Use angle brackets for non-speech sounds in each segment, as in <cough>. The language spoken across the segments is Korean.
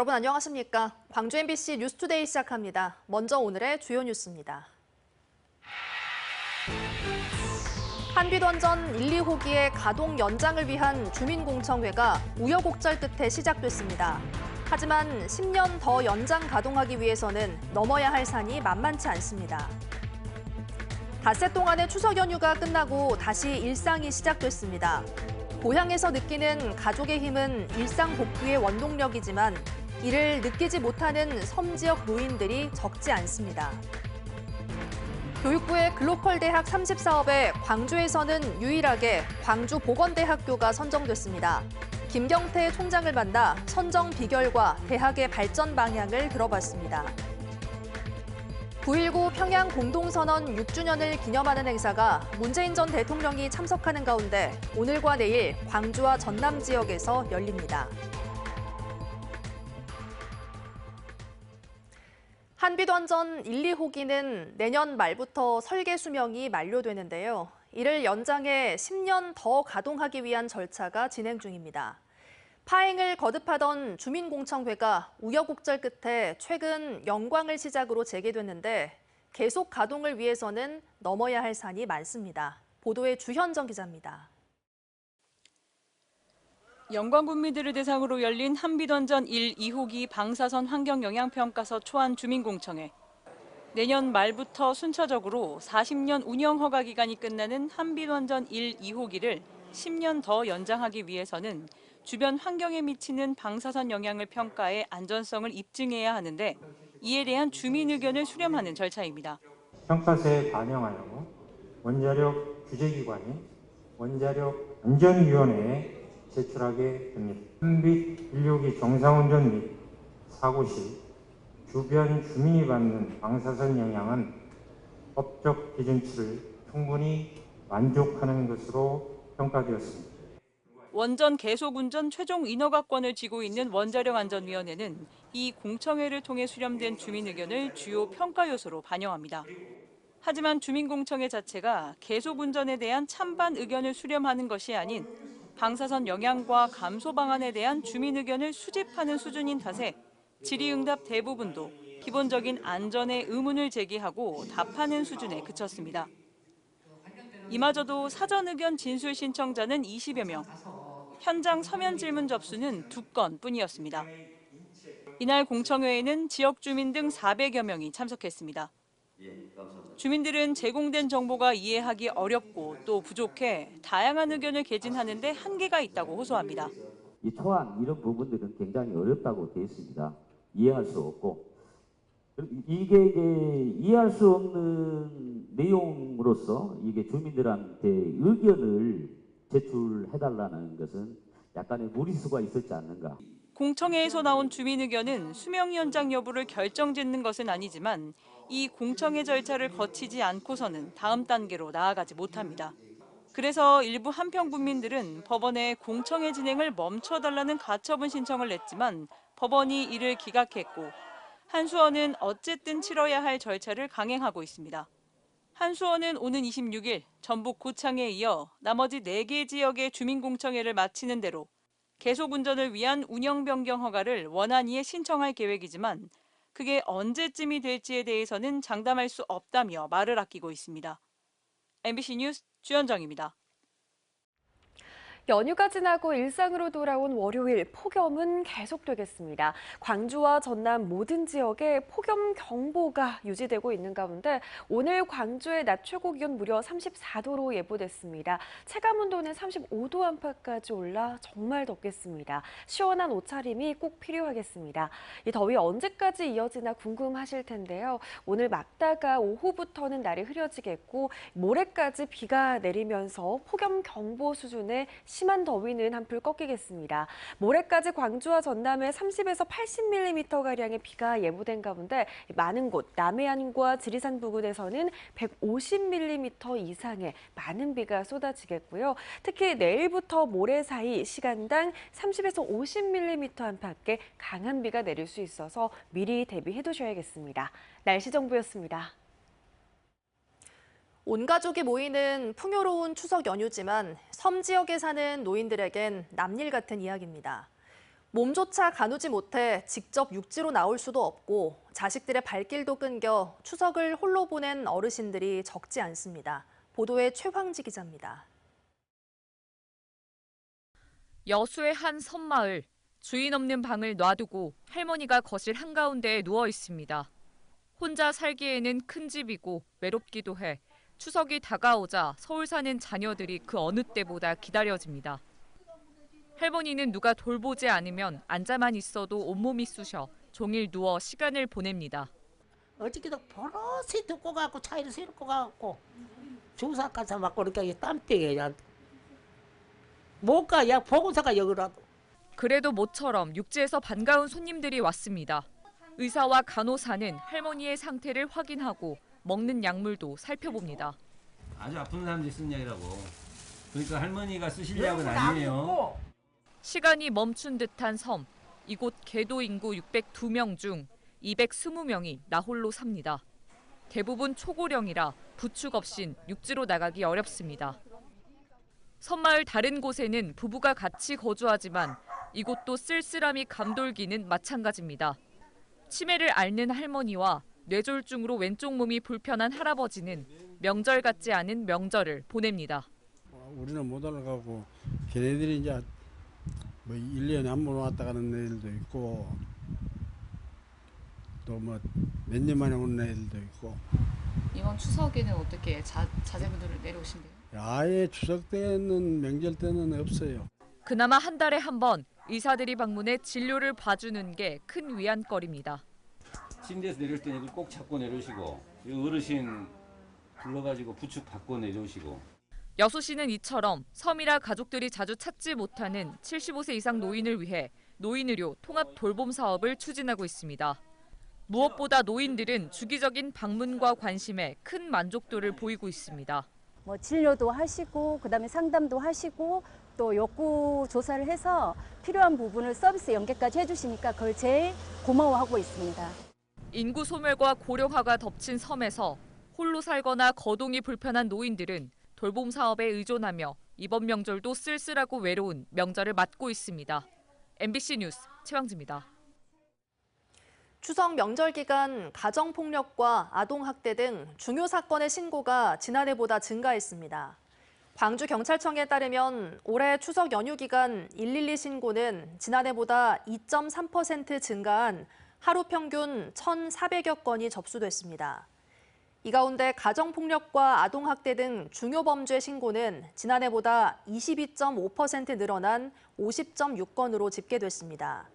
여러분 안녕하십니까? 광주 MBC 뉴스투데이 시작합니다. 먼저 오늘의 주요 뉴스입니다. 한빛원 전 1, 2호기의 가동 연장을 위한 주민공청회가 우여곡절 끝에 시작됐습니다. 하지만 10년 더 연장 가동하기 위해서는 넘어야 할 산이 만만치 않습니다. 닷새 동안의 추석 연휴가 끝나고 다시 일상이 시작됐습니다. 고향에서 느끼는 가족의 힘은 일상 복구의 원동력이지만 이를 느끼지 못하는 섬 지역 노인들이 적지 않습니다. 교육부의 글로컬 대학 30사업에 광주에서는 유일하게 광주 보건대학교가 선정됐습니다. 김경태 총장을 만나 선정 비결과 대학의 발전 방향을 들어봤습니다. 9.19 평양 공동선언 6주년을 기념하는 행사가 문재인 전 대통령이 참석하는 가운데 오늘과 내일 광주와 전남 지역에서 열립니다. 한빛원전 1, 2호기는 내년 말부터 설계 수명이 만료되는데요. 이를 연장해 10년 더 가동하기 위한 절차가 진행 중입니다. 파행을 거듭하던 주민공청회가 우여곡절 끝에 최근 영광을 시작으로 재개됐는데 계속 가동을 위해서는 넘어야 할 산이 많습니다. 보도에 주현정 기자입니다. 영광 국민들을 대상으로 열린 한빛원전 1, 2호기 방사선 환경영향평가서 초안 주민공청회. 내년 말부터 순차적으로 40년 운영 허가 기간이 끝나는 한빛원전 1, 2호기를 10년 더 연장하기 위해서는 주변 환경에 미치는 방사선 영향을 평가해 안전성을 입증해야 하는데 이에 대한 주민 의견을 수렴하는 절차입니다. 평가서에 반영하여 원자력 규제기관인 원자력 안전위원회에 제출하게 됩니다. 한빛 1호기 정상운전 및 사고 시 주변 주민이 받는 방사선 영향은 법적 기준치를 충분히 만족하는 것으로 평가되었습니다. 원전 계속 운전 최종 인허가권을 쥐고 있는 원자력 안전위원회는 이 공청회를 통해 수렴된 주민 의견을 주요 평가 요소로 반영합니다. 하지만 주민공청회 자체가 계속 운전에 대한 찬반 의견을 수렴하는 것이 아닌 방사선 영향과 감소 방안에 대한 주민 의견을 수집하는 수준인 탓에 질의응답 대부분도 기본적인 안전에 의문을 제기하고 답하는 수준에 그쳤습니다. 이마저도 사전 의견 진술 신청자는 20여 명, 현장 서면 질문 접수는 두 건뿐이었습니다. 이날 공청회에는 지역 주민 등 400여 명이 참석했습니다. 주민들은 제공된 정보가 이해하기 어렵고 또 부족해 다양한 의견을 개진하는데 한계가 있다고 호소합니다. 이 초안 이런 부분들은 굉장히 어렵다고 되어 있습니다. 이해할 수 없고 이게 이제 이해할 수 없는 내용으로서 이게 주민들한테 의견을 제출해달라는 것은 약간의 무리수가 있었지 않는가. 공청회에서 나온 주민 의견은 수명 연장 여부를 결정짓는 것은 아니지만 이 공청회 절차를 거치지 않고서는 다음 단계로 나아가지 못합니다. 그래서 일부 한평 국민들은 법원에 공청회 진행을 멈춰달라는 가처분 신청을 냈지만 법원이 이를 기각했고 한수원은 어쨌든 치러야 할 절차를 강행하고 있습니다. 한수원은 오는 26일 전북 고창에 이어 나머지 4개 지역의 주민공청회를 마치는 대로 계속 운전을 위한 운영 변경 허가를 원안위에 신청할 계획이지만 그게 언제쯤이 될지에 대해서는 장담할 수 없다며 말을 아끼고 있습니다. MBC 뉴스 주현정입니다. 연휴가 지나고 일상으로 돌아온 월요일 폭염은 계속되겠습니다. 광주와 전남 모든 지역에 폭염 경보가 유지되고 있는 가운데 오늘 광주의 낮 최고 기온 무려 34도로 예보됐습니다. 체감 온도는 35도 안팎까지 올라 정말 덥겠습니다. 시원한 옷차림이 꼭 필요하겠습니다. 이 더위 언제까지 이어지나 궁금하실 텐데요. 오늘 막다가 오후부터는 날이 흐려지겠고 모레까지 비가 내리면서 폭염 경보 수준의 심한 더위는 한풀 꺾이겠습니다. 모레까지 광주와 전남에 30에서 80mm가량의 비가 예보된 가운데 많은 곳 남해안과 지리산 부근에서는 150mm 이상의 많은 비가 쏟아지겠고요. 특히 내일부터 모레 사이 시간당 30에서 50mm 안팎의 강한 비가 내릴 수 있어서 미리 대비해 두셔야겠습니다. 날씨 정보였습니다. 온 가족이 모이는 풍요로운 추석 연휴지만 섬 지역에 사는 노인들에겐 남일 같은 이야기입니다. 몸조차 가누지 못해 직접 육지로 나올 수도 없고 자식들의 발길도 끊겨 추석을 홀로 보낸 어르신들이 적지 않습니다. 보도에 최황지 기자입니다. 여수의 한 섬마을 주인 없는 방을 놔두고 할머니가 거실 한가운데에 누워 있습니다. 혼자 살기에는 큰 집이고 외롭기도 해 추석이 다가오자 서울 사는 자녀들이 그 어느 때보다 기다려집니다. 할머니는 누가 돌보지 않으면 앉아만 있어도 온몸이 쑤셔 종일 누워 시간을 보냅니다. 어저께도 버릇이 듣고 가고 차이를 세놓고 가고 주사 가서 맞고 이렇게 땀병에 야 못가 야 보고서가 여기라도 그래도 모처럼 육지에서 반가운 손님들이 왔습니다. 의사와 간호사는 할머니의 상태를 확인하고 먹는 약물도 살펴봅니다. 아주 아픈 사람들이 쓰는 약이라고. 그러니까 할머니가 쓰실 약은 아니에요. 시간이 멈춘 듯한 섬. 이곳 개도 인구 602명 중 220명이 나홀로 삽니다. 대부분 초고령이라 부축 없인 육지로 나가기 어렵습니다. 섬마을 다른 곳에는 부부가 같이 거주하지만 이곳도 쓸쓸함이 감돌기는 마찬가지입니다. 치매를 앓는 할머니와 뇌졸중으로 왼쪽 몸이 불편한 할아버지는 명절 같지 않은 명절을 보냅니다. 어, 우리는 못 올라가고 걔네들이 이제 뭐 1년에 한 번 왔다 가는 애들도 있고 또 뭐 몇 년 만에 오는 애들도 있고 이번 추석에는 어떻게 자, 자제분들을 내려오신대요? 아예 추석 때는 명절 때는 없어요. 그나마 한 달에 한 번 의사들이 방문해 진료를 봐주는 게 큰 위안거리입니다. 침대에서 내릴 때 이걸 꼭 잡고 내려오시고 이 어르신 불러가지고 부축 받고 내려오시고 여수시는 이처럼 섬이라 가족들이 자주 찾지 못하는 75세 이상 노인을 위해 노인의료 통합 돌봄 사업을 추진하고 있습니다. 무엇보다 노인들은 주기적인 방문과 관심에 큰 만족도를 보이고 있습니다. 뭐 진료도 하시고 그다음에 상담도 하시고 또 욕구 조사를 해서 필요한 부분을 서비스 연계까지 해주시니까 그걸 제일 고마워하고 있습니다. 인구 소멸과 고령화가 덮친 섬에서 홀로 살거나 거동이 불편한 노인들은 돌봄 사업에 의존하며 이번 명절도 쓸쓸하고 외로운 명절을 맞고 있습니다. MBC 뉴스 최왕지입니다. 추석 명절 기간 가정폭력과 아동학대 등 중요 사건의 신고가 지난해보다 증가했습니다. 광주경찰청에 따르면 올해 추석 연휴 기간 112 신고는 지난해보다 2.3% 증가한 하루 평균 1,400여 건이 접수됐습니다. 이 가운데 가정폭력과 아동학대 등 중요 범죄 신고는 지난해보다 22.5% 늘어난 50.6건으로 집계됐습니다.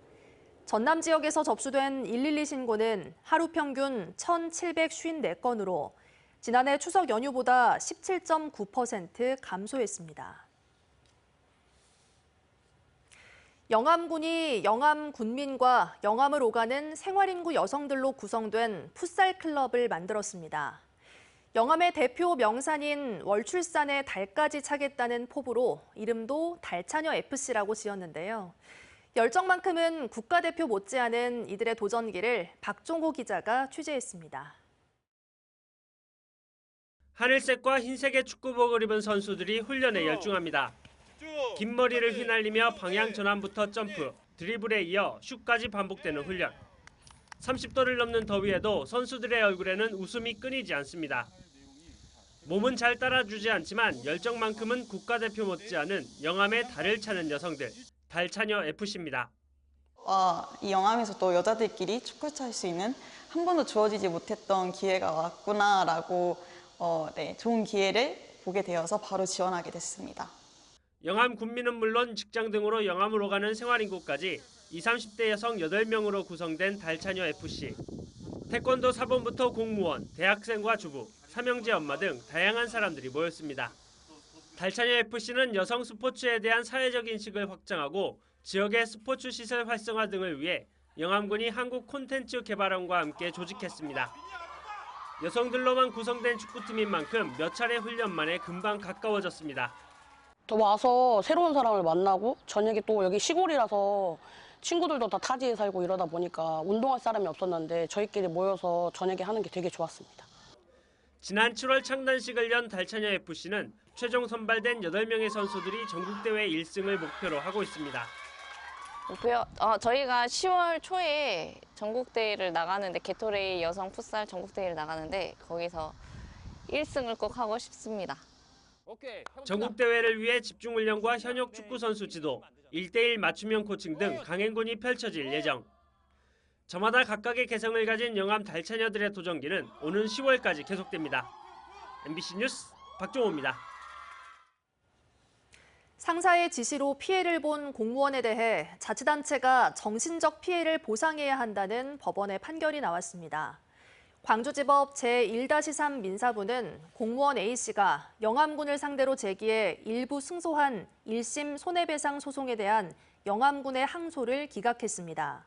전남 지역에서 접수된 112 신고는 하루 평균 1,754건으로 지난해 추석 연휴보다 17.9% 감소했습니다. 영암군이 영암 군민과 영암을 오가는 생활인구 여성들로 구성된 풋살 클럽을 만들었습니다. 영암의 대표 명산인 월출산에 달까지 차겠다는 포부로 이름도 달차녀 FC라고 지었는데요. 열정만큼은 국가대표 못지않은 이들의 도전기를 박종호 기자가 취재했습니다. 하늘색과 흰색의 축구복을 입은 선수들이 훈련에 열중합니다. 긴 머리를 휘날리며 방향 전환부터 점프, 드리블에 이어 슛까지 반복되는 훈련. 30도를 넘는 더위에도 선수들의 얼굴에는 웃음이 끊이지 않습니다. 몸은 잘 따라주지 않지만 열정만큼은 국가대표 못지않은 영암의 달을 차는 여성들, 달차녀 FC입니다. 와, 이 영암에서 또 여자들끼리 축구 찰 수 있는 한 번도 주어지지 못했던 기회가 왔구나라고 어, 네, 좋은 기회를 보게 되어서 바로 지원하게 됐습니다. 영암 군민은 물론 직장 등으로 영암으로 가는 생활인구까지 20, 30대 여성 8명으로 구성된 달차녀 FC. 태권도 사범부터 공무원, 대학생과 주부, 삼형제 엄마 등 다양한 사람들이 모였습니다. 달차녀 FC는 여성 스포츠에 대한 사회적 인식을 확장하고 지역의 스포츠 시설 활성화 등을 위해 영암군이 한국 콘텐츠 개발원과 함께 조직했습니다. 여성들로만 구성된 축구팀인 만큼 몇 차례 훈련 만에 금방 가까워졌습니다. 또 와서 새로운 사람을 만나고 저녁에 또 여기 시골이라서 친구들도 다 타지에 살고 이러다 보니까 운동할 사람이 없었는데 저희끼리 모여서 저녁에 하는 게 되게 좋았습니다. 지난 7월 창단식을 연 달차녀 FC는 최종 선발된 8명의 선수들이 전국대회 1승을 목표로 하고 있습니다. 목표요? 어, 저희가 10월 초에 전국대회를 나가는데 게토레이 여성 풋살 전국대회를 나가는데 거기서 1승을 꼭 하고 싶습니다. 전국 대회를 위해 집중 훈련과 현역 축구 선수 지도, 1대1 맞춤형 코칭 등 강행군이 펼쳐질 예정. 저마다 각각의 개성을 가진 영암 달차녀들의 도전기는 오는 10월까지 계속됩니다. MBC 뉴스 박종호입니다. 상사의 지시로 피해를 본 공무원에 대해 자치단체가 정신적 피해를 보상해야 한다는 법원의 판결이 나왔습니다. 광주지법 제1-3 민사부는 공무원 A씨가 영암군을 상대로 제기해 일부 승소한 1심 손해배상 소송에 대한 영암군의 항소를 기각했습니다.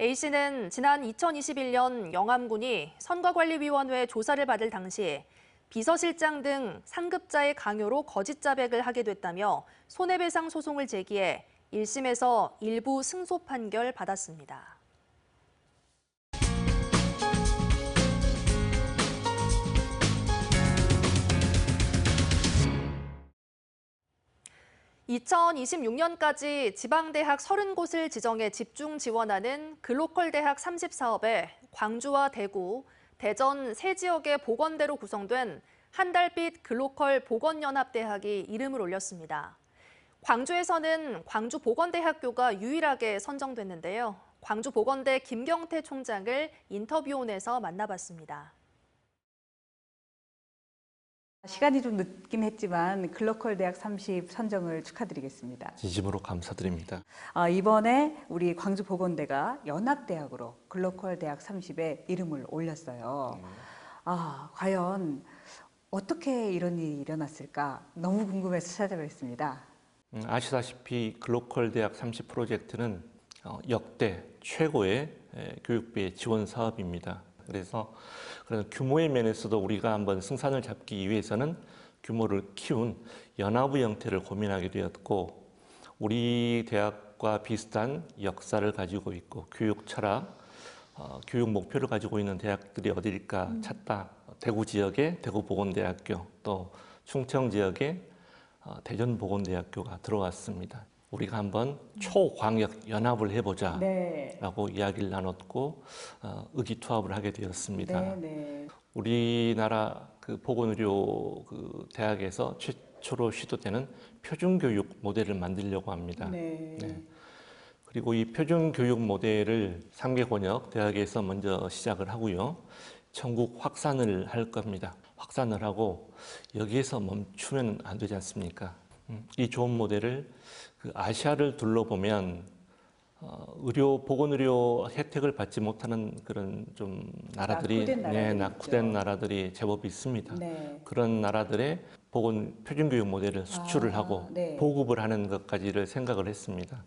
A씨는 지난 2021년 영암군이 선거관리위원회 조사를 받을 당시 비서실장 등 상급자의 강요로 거짓 자백을 하게 됐다며 손해배상 소송을 제기해 1심에서 일부 승소 판결 받았습니다. (2026년까지) 지방대학 (30곳을) 지정해 집중 지원하는 글로컬 대학 (30) 사업에 광주와 대구, 대전 세 지역의 보건대로 구성된 한달빛 글로컬 보건연합대학이 이름을 올렸습니다. 광주에서는 광주보건대학교가 유일하게 선정됐는데요. 광주보건대 김경태 총장을 인터뷰온에서 만나봤습니다. 시간이 좀 늦긴 했지만 글로컬 대학 30 선정을 축하드리겠습니다. 진심으로 감사드립니다. 아, 이번에 우리 광주보건대가 연합대학으로 글로컬 대학 30에 이름을 올렸어요. 아, 과연 어떻게 이런 일이 일어났을까 너무 궁금해서 찾아뵙습니다. 음, 아시다시피 글로컬 대학 30 프로젝트는 어, 역대 최고의 에, 교육부의 지원 사업입니다. 그래서 그런 규모의 면에서도 우리가 한번 승산을 잡기 위해서는 규모를 키운 연합의 형태를 고민하게 되었고 우리 대학과 비슷한 역사를 가지고 있고 교육 철학, 어, 교육 목표를 가지고 있는 대학들이 어디일까 찾다. 대구 지역의 대구보건대학교 또 충청 지역의 어, 대전보건대학교가 들어왔습니다. 우리가 한번 초광역 연합을 해보자라고 네. 이야기를 나눴고 어, 의기투합을 하게 되었습니다. 네, 네. 우리나라 그 보건의료 그 대학에서 최초로 시도되는 표준교육 모델을 만들려고 합니다. 네. 네. 그리고 이 표준교육 모델을 3개 권역 대학에서 먼저 시작을 하고요. 전국 확산을 할 겁니다. 확산을 하고 여기에서 멈추면 안 되지 않습니까? 음, 이 좋은 모델을 그 아시아를 둘러보면 어, 의료 보건 의료 혜택을 받지 못하는 그런 좀 나라들이 낙후된 나라들이 네. 낙후된 나라들이 제법 있습니다. 네. 그런 나라들의 보건 표준교육 모델을 수출을 아, 하고 네. 보급을 하는 것까지를 생각을 했습니다.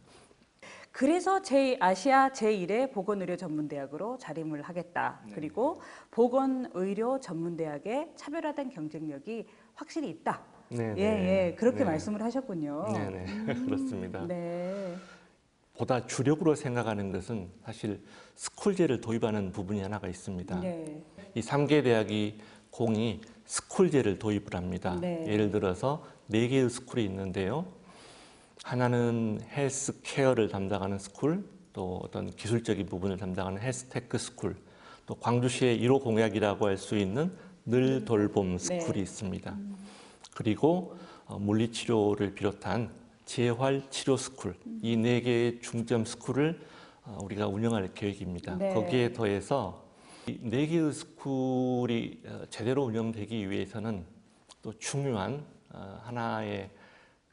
그래서 제 아시아 제1의 보건의료 전문대학으로 자림을 하겠다. 그리고 보건의료 전문대학의 차별화된 경쟁력이 확실히 있다. 네, 예, 네. 예, 그렇게 네. 말씀을 하셨군요. 네, 네, <laughs> 그렇습니다. 네. 보다 주력으로 생각하는 것은 사실 스쿨제를 도입하는 부분이 하나가 있습니다. 네. 이 3개 대학이 공이 스쿨제를 도입을 합니다. 네. 예를 들어서 네 개의 스쿨이 있는데요. 하나는 헬스케어를 담당하는 스쿨, 또 어떤 기술적인 부분을 담당하는 헬스테크 스쿨, 또 광주시의 1호 공약이라고 할 수 있는 늘 돌봄 스쿨이 네. 있습니다. 그리고 어, 물리치료를 비롯한 재활 치료 스쿨 이 네 개의 중점 스쿨을 어, 우리가 운영할 계획입니다. 네. 거기에 더해서 이네 개의 스쿨이 어, 제대로 운영되기 위해서는 또 중요한 어, 하나의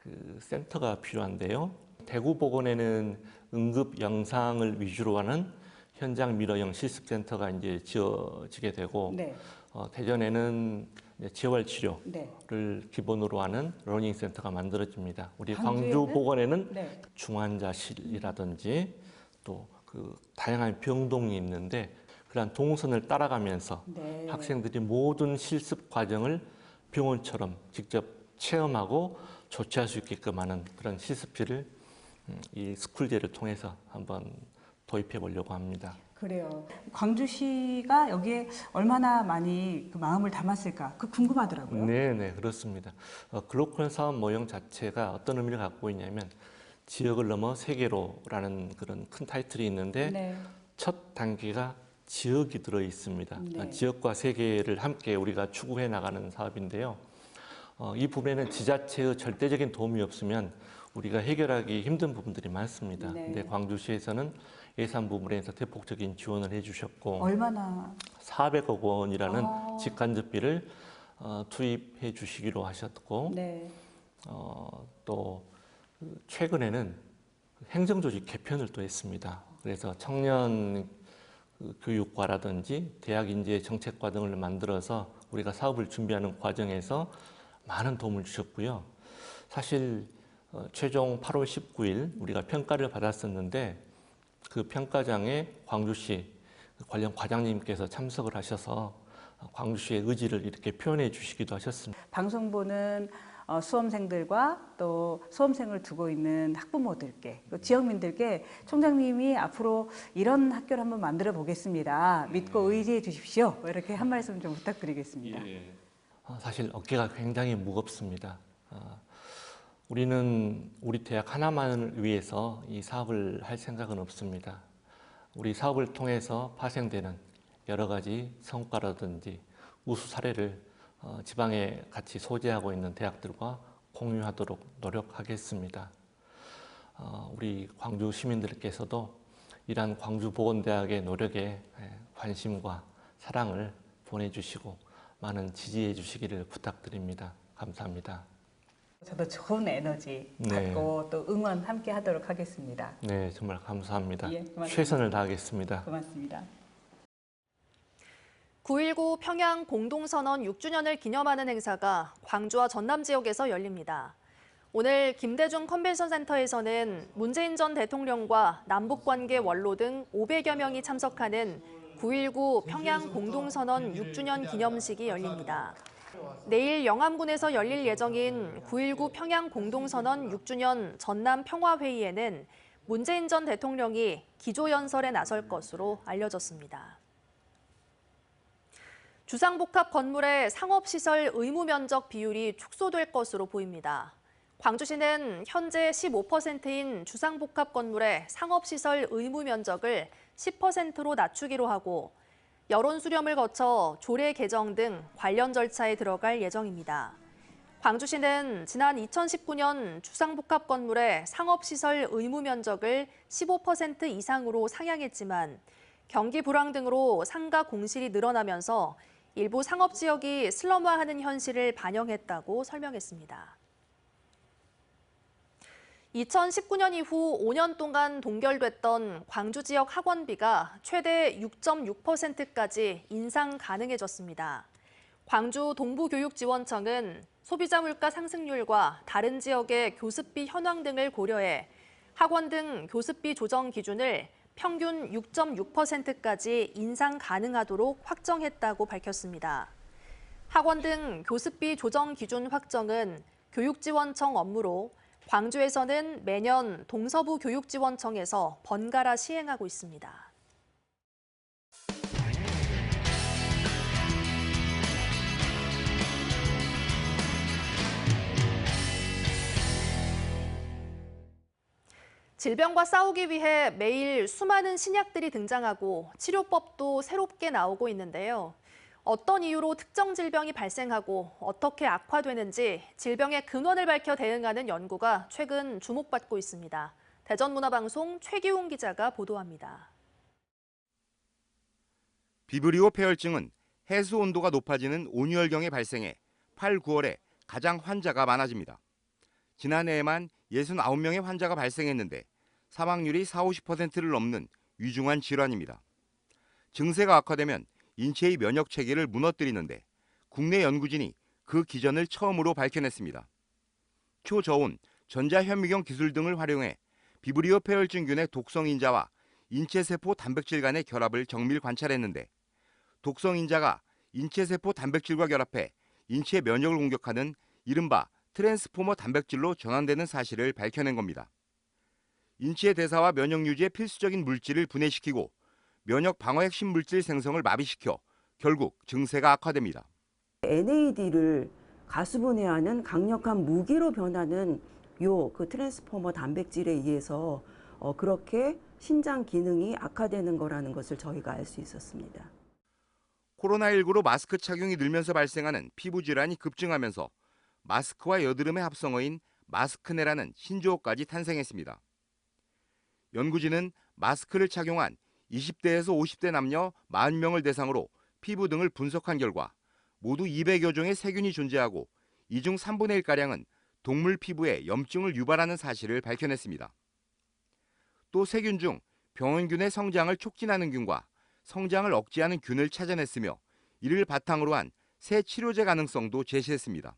그 센터가 필요한데요. 대구 보건에는 응급 영상을 위주로 하는 현장 미러형 실습 센터가 이제 지어지게 되고 네. 어, 대전에는 재활 치료를 네. 기본으로 하는 러닝 센터가 만들어집니다. 우리? 광주 보건에는 네. 중환자실이라든지 또 그 다양한 병동이 있는데 그러한 동선을 따라가면서 네. 학생들이 모든 실습 과정을 병원처럼 직접 체험하고 조치할 수 있게끔 하는 그런 실습실을 음, 이 스쿨제를 통해서 한번 도입해 보려고 합니다. 그래요. 광주시가 여기에 얼마나 많이 그 마음을 담았을까? 그 궁금하더라고요. 네, 네, 그렇습니다. 어, 글로컬 사업 모형 자체가 어떤 의미를 갖고 있냐면 지역을 넘어 세계로라는 그런 큰 타이틀이 있는데 네. 첫 단계가 지역이 들어 있습니다. 네. 지역과 세계를 함께 우리가 추구해 나가는 사업인데요. 어, 이 부분에는 지자체의 절대적인 도움이 없으면 우리가 해결하기 힘든 부분들이 많습니다. 네. 근데 광주시에서는 예산 부분에서 대폭적인 지원을 해주셨고 얼마나 400억 원이라는 아. 직간접비를 어, 투입해 주시기로 하셨고 네. 어, 또 최근에는 행정조직 개편을 또 했습니다. 그래서 청년 그 교육과라든지 대학 인재 정책과 등을 만들어서 우리가 사업을 준비하는 과정에서 많은 도움을 주셨고요. 사실 어, 최종 8월 19일 우리가 평가를 받았었는데 그 평가장에 광주시 관련 과장님께서 참석을 하셔서 광주시의 의지를 이렇게 표현해 주시기도 하셨습니다. 방송 보는 어, 수험생들과 또 수험생을 두고 있는 학부모들께 또 지역민들께 총장님이 앞으로 이런 학교를 한번 만들어 보겠습니다. 믿고 의지해 주십시오. 뭐 이렇게 한 말씀 좀 부탁드리겠습니다. 어, 사실 어깨가 굉장히 무겁습니다. 어, 우리는 우리 대학 하나만을 위해서 이 사업을 할 생각은 없습니다. 우리 사업을 통해서 파생되는 여러 가지 성과라든지 우수 사례를 어, 지방에 같이 소재하고 있는 대학들과 공유하도록 노력하겠습니다. 어, 우리 광주 시민들께서도 이러한 광주보건대학의 노력에 예, 관심과 사랑을 보내주시고 많은 지지해 주시기를 부탁드립니다. 감사합니다. 저도 좋은 에너지 네. 받고 또 응원 함께 하도록 하겠습니다. 네, 정말 감사합니다. 예, 고맙습니다. 최선을 다하겠습니다. 고맙습니다. 9.19 평양 공동선언 6주년을 기념하는 행사가 광주와 전남 지역에서 열립니다. 오늘 김대중 컨벤션 센터에서는 문재인 전 대통령과 남북관계 원로 등 500여 명이 참석하는 9.19 평양 공동선언 6주년 기념식이 열립니다. 내일 영암군에서 열릴 예정인 9.19 평양 공동선언 6주년 전남 평화회의에는 문재인 전 대통령이 기조연설에 나설 것으로 알려졌습니다. 주상복합 건물의 상업시설 의무 면적 비율이 축소될 것으로 보입니다. 광주시는 현재 15%인 주상복합 건물의 상업시설 의무 면적을 10%로 낮추기로 하고 여론 수렴을 거쳐 조례 개정 등 관련 절차에 들어갈 예정입니다. 광주시는 지난 2019년 주상복합 건물의 상업시설 의무 면적을 15% 이상으로 상향했지만 경기 불황 등으로 상가 공실이 늘어나면서 일부 상업 지역이 슬럼화하는 현실을 반영했다고 설명했습니다. 2019년 이후 5년 동안 동결됐던 광주 지역 학원비가 최대 6.6%까지 인상 가능해졌습니다. 광주 동부교육지원청은 소비자 물가 상승률과 다른 지역의 교습비 현황 등을 고려해 학원 등 교습비 조정 기준을 평균 6.6%까지 인상 가능하도록 확정했다고 밝혔습니다. 학원 등 교습비 조정 기준 확정은 교육지원청 업무로 광주에서는 매년 동서부 교육지원청에서 번갈아 시행하고 있습니다. 질병과 싸우기 위해 매일 수많은 신약들이 등장하고 치료법도 새롭게 나오고 있는데요. 어떤 이유로 특정 질병이 발생하고 어떻게 악화되는지 질병의 근원을 밝혀 대응하는 연구가 최근 주목받고 있습니다. 대전문화방송 최기웅 기자가 보도합니다. 비브리오 폐혈증은 해수 온도가 높아지는 온유혈경에 발생해 8, 9월에 가장 환자가 많아집니다. 지난해에만 69명의 환자가 발생했는데 사망률이 4, 50%를 넘는 위중한 질환입니다. 증세가 악화되면 인체의 면역 체계를 무너뜨리는데 국내 연구진이 그 기전을 처음으로 밝혀냈습니다. 초저온, 전자현미경 기술 등을 활용해 비브리오 폐혈증균의 독성 인자와 인체 세포 단백질 간의 결합을 정밀 관찰했는데 독성 인자가 인체 세포 단백질과 결합해 인체 면역을 공격하는 이른바 트랜스포머 단백질로 전환되는 사실을 밝혀낸 겁니다. 인체 대사와 면역 유지에 필수적인 물질을 분해시키고 면역 방어 핵심 물질 생성을 마비시켜 결국 증세가 악화됩니다. NAD를 가수분해하는 강력한 무기로 변하는 요 그 트랜스포머 단백질에 의해서 어, 그렇게 신장 기능이 악화되는 거라는 것을 저희가 알 수 있었습니다. 코로나19로 마스크 착용이 늘면서 발생하는 피부 질환이 급증하면서 마스크와 여드름의 합성어인 마스크네라는 신조어까지 탄생했습니다. 연구진은 마스크를 착용한 20대에서 50대 남녀 40명을 대상으로 피부 등을 분석한 결과 모두 200여 종의 세균이 존재하고 이 중 3분의 1가량은 동물 피부에 염증을 유발하는 사실을 밝혀냈습니다. 또 세균 중 병원균의 성장을 촉진하는 균과 성장을 억제하는 균을 찾아냈으며 이를 바탕으로 한 새 치료제 가능성도 제시했습니다.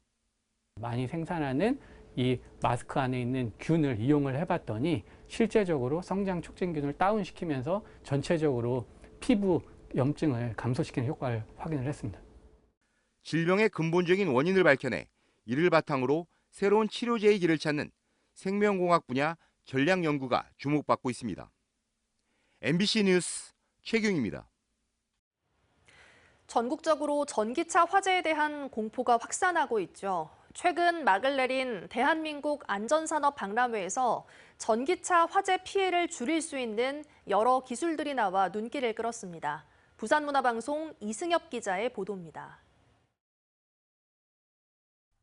많이 생산하는 이 마스크 안에 있는 균을 이용을 해봤더니 실제적으로 성장 촉진균을 다운시키면서 전체적으로 피부 염증을 감소시키는 효과를 확인을 했습니다. 질병의 근본적인 원인을 밝혀내 이를 바탕으로 새로운 치료제의 길을 찾는 생명공학 분야 전략 연구가 주목받고 있습니다. MBC 뉴스 최경입니다. 전국적으로 전기차 화재에 대한 공포가 확산하고 있죠. 최근 막을 내린 대한민국 안전산업 박람회에서 전기차 화재 피해를 줄일 수 있는 여러 기술들이 나와 눈길을 끌었습니다. 부산문화방송 이승엽 기자의 보도입니다.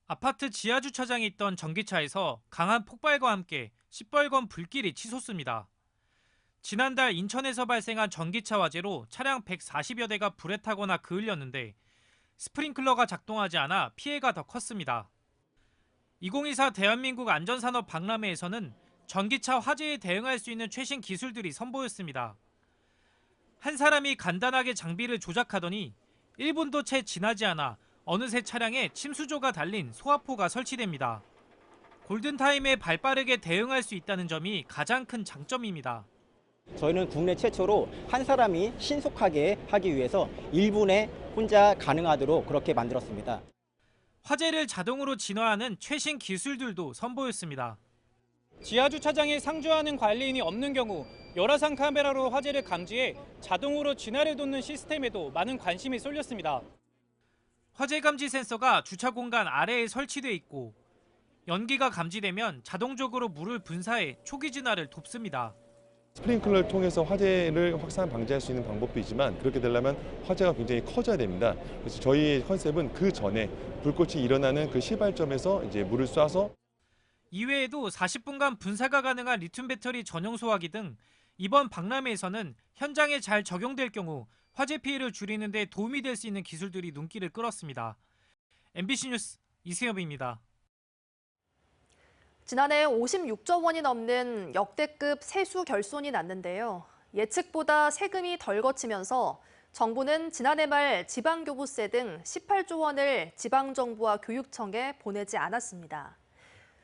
아파트 지하 주차장에 있던 전기차에서 강한 폭발과 함께 시뻘건 불길이 치솟습니다. 지난달 인천에서 발생한 전기차 화재로 차량 140여 대가 불에 타거나 그을렸는데 스프링클러가 작동하지 않아 피해가 더 컸습니다. 2024 대한민국 안전산업 박람회에서는 전기차 화재에 대응할 수 있는 최신 기술들이 선보였습니다. 한 사람이 간단하게 장비를 조작하더니 1분도 채 지나지 않아 어느새 차량에 침수조가 달린 소화포가 설치됩니다. 골든타임에 발빠르게 대응할 수 있다는 점이 가장 큰 장점입니다. 저희는 국내 최초로 한 사람이 신속하게 하기 위해서 1분에 혼자 가능하도록 그렇게 만들었습니다. 화재를 자동으로 진화하는 최신 기술들도 선보였습니다. 지하 주차장에 상주하는 관리인이 없는 경우 열화상 카메라로 화재를 감지해 자동으로 진화를 돕는 시스템에도 많은 관심이 쏠렸습니다. 화재 감지 센서가 주차 공간 아래에 설치돼 있고 연기가 감지되면 자동적으로 물을 분사해 초기 진화를 돕습니다. 스프링클러를 통해서 화재를 확산 방지할 수 있는 방법도 있지만 그렇게 되려면 화재가 굉장히 커져야 됩니다. 그래서 저희 컨셉은 그 전에 불꽃이 일어나는 그 시발점에서 이제 물을 쏴서 이외에도 40분간 분사가 가능한 리튬 배터리 전용 소화기 등 이번 박람회에서는 현장에 잘 적용될 경우 화재 피해를 줄이는 데 도움이 될 수 있는 기술들이 눈길을 끌었습니다. MBC 뉴스 이승엽입니다. 지난해 56조 원이 넘는 역대급 세수 결손이 났는데요. 예측보다 세금이 덜 거치면서 정부는 지난해 말 지방교부세 등 18조 원을 지방정부와 교육청에 보내지 않았습니다.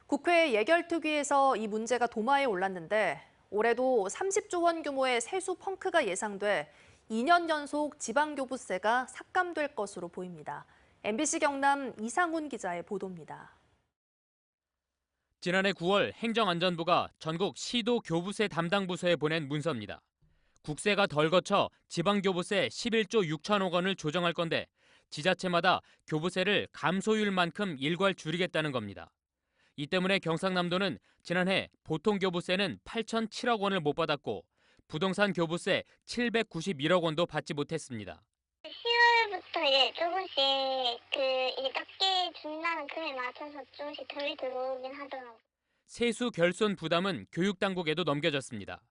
국회 예결특위에서 이 문제가 도마에 올랐는데 올해도 30조 원 규모의 세수 펑크가 예상돼 2년 연속 지방교부세가 삭감될 것으로 보입니다. MBC 경남 이상훈 기자의 보도입니다. 지난해 9월 행정안전부가 전국 시도 교부세 담당 부서에 보낸 문서입니다. 국세가 덜 거쳐 지방교부세 11조 6천억 원을 조정할 건데 지자체마다 교부세를 감소율만큼 일괄 줄이겠다는 겁니다. 이 때문에 경상남도는 지난해 보통 교부세는 8,007억 원을 못 받았고 부동산 교부세 791억 원도 받지 못했습니다. 10월부터 이제 조금씩 그 이제 적게 준다는 금에 맞춰서 조금씩 덜 들어오긴 하더라고요. 세수 결손 부담은 교육당국에도 넘겨졌습니다.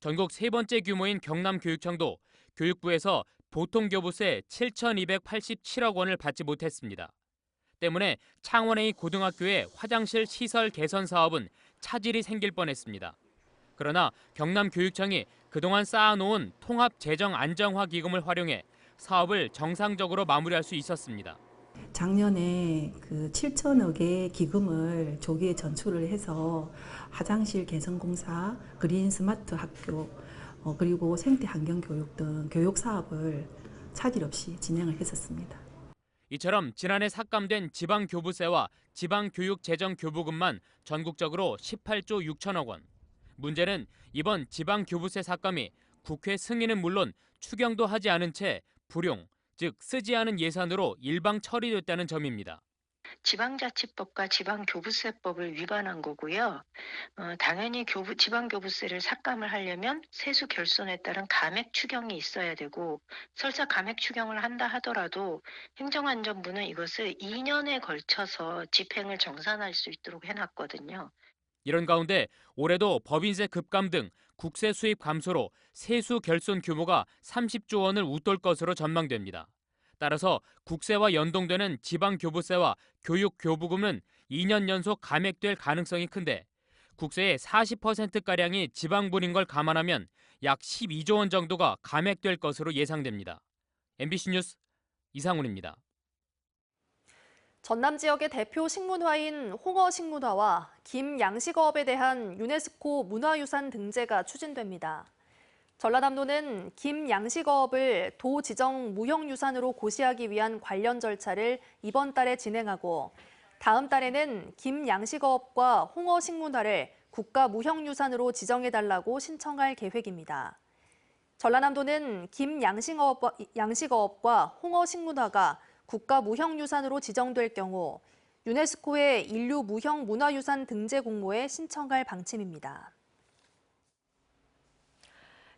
전국 세 번째 규모인 경남교육청도 교육부에서 보통교부세 7,287억 원을 받지 못했습니다. 때문에 창원의 고등학교의 화장실 시설 개선 사업은 차질이 생길 뻔했습니다. 그러나 경남교육청이 그동안 쌓아놓은 통합재정안정화 기금을 활용해 사업을 정상적으로 마무리할 수 있었습니다. 작년에 그 7천억의 기금을 조기에 전출을 해서 화장실 개선 공사, 그린 스마트 학교, 어, 그리고 생태 환경 교육 등 교육 사업을 차질 없이 진행을 했었습니다. 이처럼 지난해 삭감된 지방 교부세와 지방 교육 재정 교부금만 전국적으로 18조 6천억 원. 문제는 이번 지방 교부세 삭감이 국회 승인은 물론 추경도 하지 않은 채 불용, 즉 쓰지 않은 예산으로 일방 처리됐다는 점입니다. 지방자치법과 지방교부세법을 위반한 거고요. 어, 당연히 교부, 지방교부세를 삭감을 하려면 세수 결손에 따른 감액 추경이 있어야 되고 설사 감액 추경을 한다 하더라도 행정안전부는 이것을 2년에 걸쳐서 집행을 정산할 수 있도록 해놨거든요. 이런 가운데 올해도 법인세 급감 등 국세 수입 감소로 세수 결손 규모가 30조 원을 웃돌 것으로 전망됩니다. 따라서 국세와 연동되는 지방교부세와 교육교부금은 2년 연속 감액될 가능성이 큰데 국세의 40%가량이 지방분인 걸 감안하면 약 12조 원 정도가 감액될 것으로 예상됩니다. MBC 뉴스 이상훈입니다. 전남 지역의 대표 식문화인 홍어 식문화와 김 양식어업에 대한 유네스코 문화유산 등재가 추진됩니다. 전라남도는 김 양식어업을 도 지정 무형유산으로 고시하기 위한 관련 절차를 이번 달에 진행하고 다음 달에는 김 양식어업과 홍어 식문화를 국가 무형유산으로 지정해달라고 신청할 계획입니다. 전라남도는 김 양식어업, 양식어업과 홍어 식문화가 국가 무형유산으로 지정될 경우 유네스코의 인류 무형 문화유산 등재 공모에 신청할 방침입니다.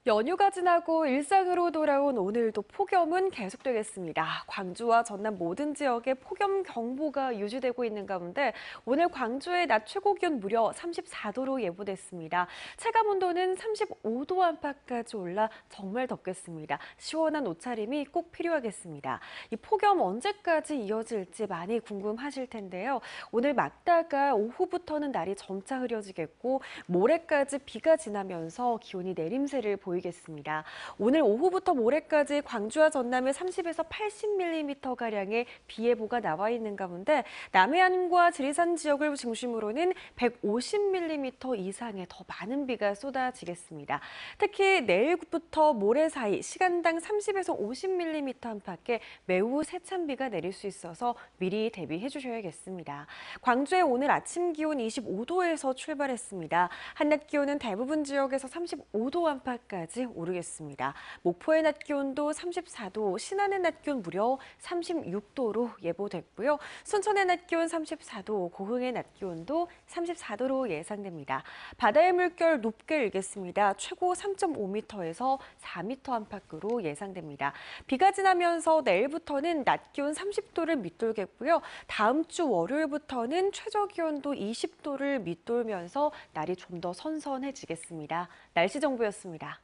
연휴가 지나고 일상으로 돌아온 오늘도 폭염은 계속되겠습니다. 광주와 전남 모든 지역에 폭염 경보가 유지되고 있는 가운데 오늘 광주의 낮 최고 기온 무려 34도로 예보됐습니다. 체감 온도는 35도 안팎까지 올라 정말 덥겠습니다. 시원한 옷차림이 꼭 필요하겠습니다. 이 폭염 언제까지 이어질지 많이 궁금하실 텐데요. 오늘 막다가 오후부터는 날이 점차 흐려지겠고 모레까지 비가 지나면서 기온이 내림세를 보이겠습니다. 보이겠습니다. 오늘 오후부터 모레까지 광주와 전남에 30에서 80mm가량의 비 예보가 나와 있는 가운데 남해안과 지리산 지역을 중심으로는 150mm 이상의 더 많은 비가 쏟아지겠습니다. 특히 내일부터 모레 사이 시간당 30에서 50mm 안팎의 매우 세찬 비가 내릴 수 있어서 미리 대비해 주셔야겠습니다. 광주의 오늘 아침 기온 25도에서 출발했습니다. 한낮 기온은 대부분 지역에서 35도 안팎까지 까지 오르겠습니다. 목포의 낮 기온도 34도, 신안의 낮 기온 무려 36도로 예보됐고요. 순천의 낮 기온 34도, 고흥의 낮 기온도 34도로 예상됩니다. 바다의 물결 높게 일겠습니다. 최고 3.5m에서 4m 안팎으로 예상됩니다. 비가 지나면서 내일부터는 낮 기온 30도를 밑돌겠고요. 다음 주 월요일부터는 최저 기온도 20도를 밑돌면서 날이 좀 더 선선해지겠습니다. 날씨 정보였습니다.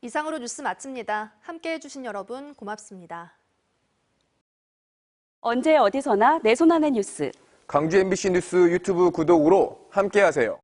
이상으로 뉴스 마칩니다. 함께해 주신 여러분 고맙습니다. 언제 어디서나 내 손 안의 뉴스. 광주 MBC 뉴스 유튜브 구독으로 함께하세요.